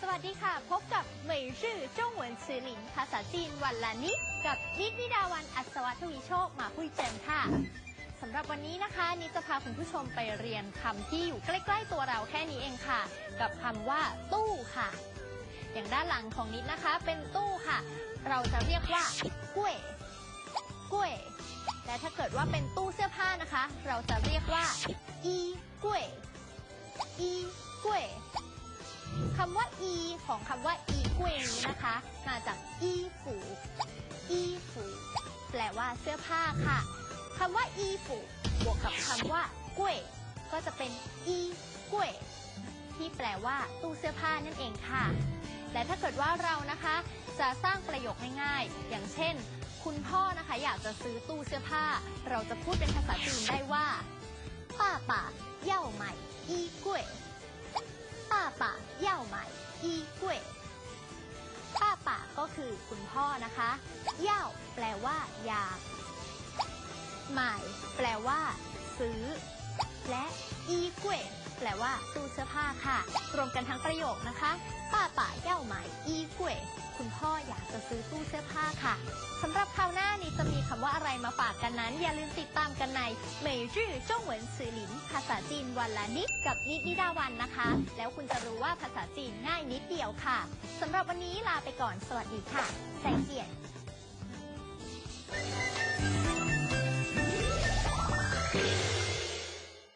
สวัสดีค่ะ พบกับเหมยชื่อจ้งเหวินซือหลินภาษาจีนวันละนิดกับนิดนิดาวันอัศวทวีโชคมาพุยเจิมค่ะสำหรับวันนี้นะคะนิดจะพาคุณผู้ชมไปเรียนคำที่อยู่ใกล้ ๆ ตัวเราแค่นี้เองค่ะ กับคำว่า ตู้ค่ะ อย่างด้านหลังของนิดนะคะ เป็นตู้ค่ะ เราจะเรียกว่ากุ้ยกุ้ยและถ้าเกิดว่าเป็นตู้เสื้อผ้านะคะ เราจะเรียกว่า อีกุ้ยอีกุ้ย คำว่า e ของคำว่า e กุ้ยนี้นะคะ มาจาก e ฝู e ฝูแปลว่าเสื้อผ้าค่ะคำว่า e ฝูบวกกับคำว่ากุ้ยก็จะเป็น e กุ้ยที่แปลว่าตู้เสื้อผ้านั่นเองค่ะ และถ้าเกิดว่าเรานะคะ จะสร้างประโยคง่ายๆ อย่างเช่น คุณพ่อนะคะอยากจะซื้อตู้เสื้อผ้า เราจะพูดเป็นภาษาจีนได้ว่า หม่อีกวยป้าป่าก็คือคุณพ่อนะคะเย่าแปลว่าอยากใหม่แปลว่า ซื้อ และอีกวยแปลว่าตู้เสื้อผ้าค่ะ รวมกันทั้งประโยคนะคะป้าป่าเย่าใหม่อีกวยคุณพ่อ ค่ะสำหรับคราวหน้านี้จะมีคำว่าอะไรมาฝากกันนั้น อย่าลืมติดตามกันในเมย์จื่อจ้งเหวินซือหลิน ภาษาจีนวันละนิดกับนิดนิดาวันนะคะ แล้วคุณจะรู้ว่าภาษาจีนง่ายนิดเดียวค่ะสำหรับวันนี้ลาไปก่อนสวัสดีค่ะแสงเกียรติ